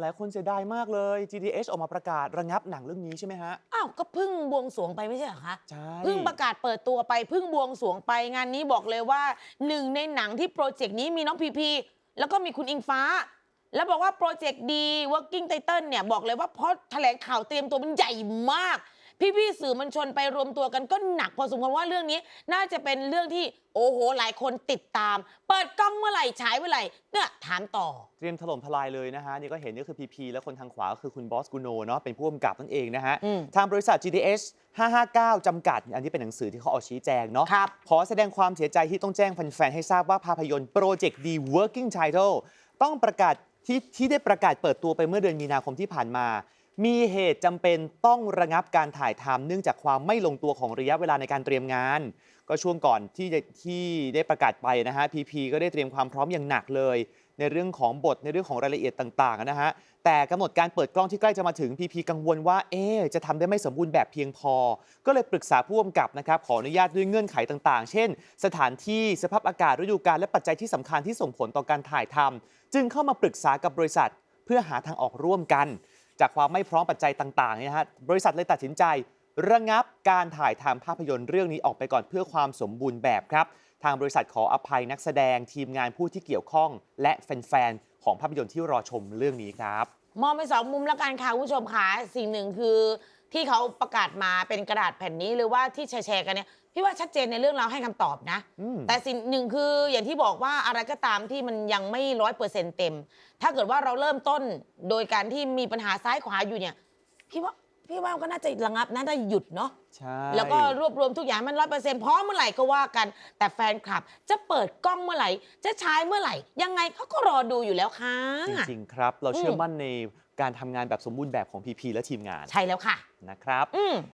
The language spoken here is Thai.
หลายคนเสียดายมากเลย GDH ออกมาประกาศระงับหนังเรื่องนี้ใช่ไหมฮะ อ้าวก็เพิ่งบวงสรวงไปไม่ใช่เหรอคะใช่ เพิ่งประกาศเปิดตัวไปเพิ่งบวงสรวงไปงานนี้บอกเลยว่าหนึ่งในหนังที่โปรเจกต์นี้มีน้องพีพีแล้วก็มีคุณอิงฟ้า แล้วบอกว่าโปรเจกต์ดี working title เนี่ยบอกเลยว่าเพราะแถลงข่าวเตรียมตัวมันใหญ่มาก พี่ๆสื่อมวลชนไปรวมตัวกันก็หนักพอสมควรว่าเรื่องนี้ น่าจะเป็นเรื่องที่โอ้โห หลายคนติดตาม เปิดกล้องเมื่อไหร่ฉายเมื่อไหร่เนี่ยถามต่อ เตรียมถล่มทลายเลยนะฮะ นี่ก็เห็นนี่คือ PP แล้วคนทางขวาก็คือคุณบอสกูโนเนาะเป็นผู้กำกับนั่นเองนะฮะ อืมทางบริษัท GDS 559 จำกัด อันนี้เป็นหนังสือที่เขาออกชี้แจงเนาะครับ ขอแสดงความเสียใจที่ต้องแจ้งแฟนๆให้ทราบว่าภาพยนตร์โปรเจกต์ The Working Title ต้องประกาศที่ที่ได้ประกาศเปิดตัวไปเมื่อเดือนมีนาคมที่ผ่านมา มีเหตุจำเป็นต้องระงับการถ่ายทำเนื่องจากความไม่ลงตัวของระยะเวลาในการเตรียมงาน ก็ช่วงก่อนที่จะที่ได้ประกาศไปนะฮะ PP ก็ได้เตรียมความพร้อมอย่างหนักเลย ในเรื่องของบทในเรื่องของรายละเอียดต่างๆนะฮะแต่กำหนดการเปิดกล้องที่ใกล้จะมาถึง PP กังวลว่าเอ๊จะทำได้ไม่สมบูรณ์แบบเพียงพอ ก็เลยปรึกษาผู้กำกับนะครับขออนุญาตด้วยเงื่อนไขต่างๆ เช่น สถานที่สภาพอากาศฤดูกาลและปัจจัยที่สำคัญที่ส่งผลต่อการถ่ายทำจึงเข้ามาปรึกษากับบริษัท เพื่อหาทางออกร่วมกัน จากความไม่พร้อมปัจจัยต่างๆเนี่ยนะฮะบริษัทเลยตัดสินใจ ระงับการถ่ายทำภาพยนตร์เรื่องนี้ออกไปก่อนเพื่อความสมบูรณ์แบบครับ ทางบริษัทขออภัยนักแสดงทีมงานผู้ที่เกี่ยวข้อง และแฟนๆของภาพยนตร์ที่รอชมเรื่องนี้ครับ มองไปสองมุมแล้วกันค่ะคุณผู้ชมค่ะสิ่งหนึ่งคือ ที่เขาประกาศมาเป็นกระดาษแผ่นนี้หรือว่าที่แชร์ๆกันเนี่ยพี่ว่าชัดเจนในเรื่องราวให้คำตอบนะ อืม แต่สิ่งหนึ่งคืออย่างที่บอกว่าอะไรก็ตามที่มันยังไม่ร้อยเปอร์เซ็นต์เต็ม ถ้าเกิดว่าเราเริ่มต้นโดยการที่มีปัญหาซ้ายขวาอยู่เนี่ยพี่ว่าพี่ว่าก็น่าจะระงับน่าจะหยุดเนาะ ใช่ แล้วก็รวบรวมทุกอย่างให้มันร้อยเปอร์เซ็นต์พร้อมเมื่อไหร่ก็ว่ากัน แต่แฟนคลับจะเปิดกล้องเมื่อไหร่ จะใช้เมื่อไหร่ ยังไงเขาก็รอดูอยู่แล้วค่ะ จริง ๆ ครับ เราเชื่ออมมั่นใน การทำงานแบบสมบูรณ์แบบของ PP และทีมงานใช่แล้วค่ะนะครับ อืม